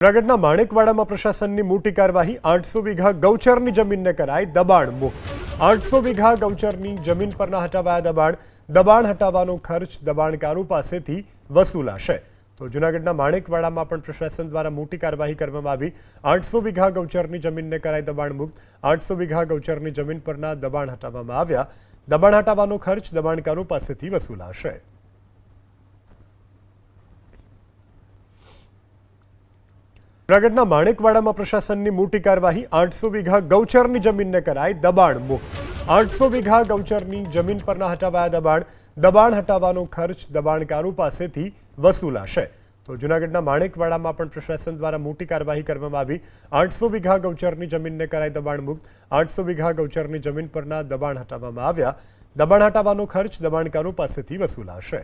જૂનાગઢના માણેકવાડામાં પ્રશાસનની મોટી કાર્યવાહી, આઠસો વીઘા ગૌચરની જમીનને કરાય દબાણ મુક્ત આઠસો વીઘા ગૌચરની જમીન પરના હટાવાયા દબાણ. દબાણ હટાવવાનો ખર્ચ દબાણકારો પાસેથી વસૂલાશે. તો જૂનાગઢના માણેકવાડામાં પણ પ્રશાસન દ્વારા મોટી કાર્યવાહી કરવામાં આવી. આઠસો વીઘા ગૌચરની જમીનને કરાય દબાણ મુક્ત. આઠસો વીઘા ગૌચરની જમીન પરના દબાણ હટાવવામાં આવ્યા. દબાણ હટાવવાનો ખર્ચ દબાણકારો પાસેથી વસૂલાશે. જૂનાગઢના માણેકવાડામાં પ્રશાસનની મોટી કાર્યવાહી, આઠસો વીઘા ગૌચરની જમીનને કરાય દબાણ મુક્ત આઠસો વીઘા ગૌચરની જમીન પરના હટાવાયા દબાણ. દબાણ હટાવવાનો ખર્ચ દબાણકારો પાસેથી વસૂલાશે. તો જૂનાગઢના માણેકવાડામાં પણ પ્રશાસન દ્વારા મોટી કાર્યવાહી કરવામાં આવી. આઠસો વીઘા ગૌચરની જમીનને કરાય દબાણ મુક્ત. આઠસો વીઘા ગૌચરની જમીન પરના દબાણ હટાવવામાં આવ્યા. દબાણ હટાવવાનો ખર્ચ દબાણકારો પાસેથી વસૂલાશે.